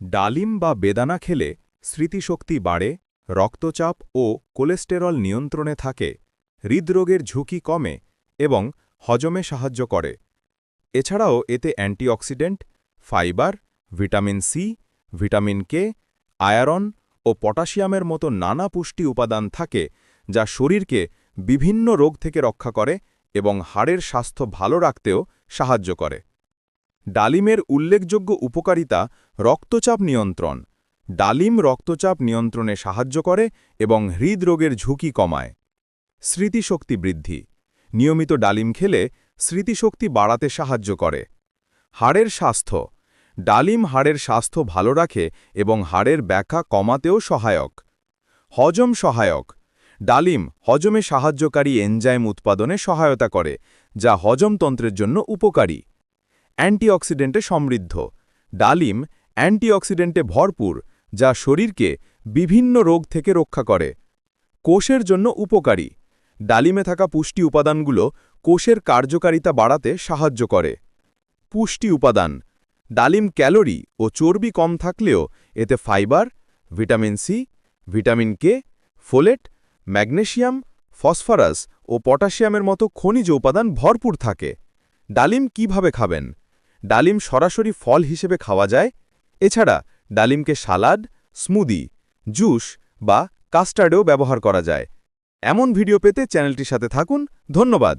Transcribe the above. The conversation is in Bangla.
ডালিম বা বেদানা খেলে স্মৃতিশক্তি বাড়ে, রক্তচাপ ও কোলেস্টেরল নিয়ন্ত্রণে থাকে, হৃদরোগের ঝুঁকি কমে এবং হজমে সাহায্য করে। এছাড়াও এতে antioxidant, fibre, vitamin C, vitamin K, iron ও পটাশিয়ামের মতো নানা পুষ্টি উপাদান থাকে যা শরীরকে বিভিন্ন রোগ থেকে রক্ষা করে এবং হাড়ের স্বাস্থ্য ভালো রাখতেও সাহায্য করে। ডালিমের উল্লেখযোগ্য উপকারিতা রক্তচাপ নিয়ন্ত্রণ। ডালিম রক্তচাপ নিয়ন্ত্রণে সাহায্য করে এবং হৃদরোগের ঝুঁকি কমায়। স্মৃতিশক্তি বৃদ্ধি। নিয়মিত ডালিম খেলে স্মৃতিশক্তি বাড়াতে সাহায্য করে। হাড়ের স্বাস্থ্য। ডালিম হাড়ের স্বাস্থ্য ভালো রাখে এবং হাড়ের ব্যাখ্যা কমাতেও সহায়ক। হজম সহায়ক। ডালিম হজমে সাহায্যকারী এনজাইম উৎপাদনে সহায়তা করে, যা হজমতন্ত্রের জন্য উপকারী। অ্যান্টিঅক্সিডেন্টে সমৃদ্ধ। ডালিম অ্যান্টিঅক্সিডেন্টে ভরপুর, যা শরীরকে বিভিন্ন রোগ থেকে রক্ষা করে। কোষের জন্য উপকারী। ডালিমে থাকা পুষ্টি উপাদানগুলো কোষের কার্যকারিতা বাড়াতে সাহায্য করে। পুষ্টি উপাদান। ডালিম ক্যালোরি ও চর্বি কম থাকলেও এতে fibre, vitamin C, vitamin K, folate, magnesium, phosphorus ও পটাশিয়ামের মতো খনিজ উপাদান ভরপুর থাকে। ডালিম কীভাবে খাবেন? ডালিম সরাসরি ফল হিসেবে খাওয়া যায়। এছাড়া ডালিমকে সালাড স্মুদি, জুস বা কাস্টার্ডেও ব্যবহার করা যায়। এমন ভিডিও পেতে চ্যানেলটির সাথে থাকুন। ধন্যবাদ।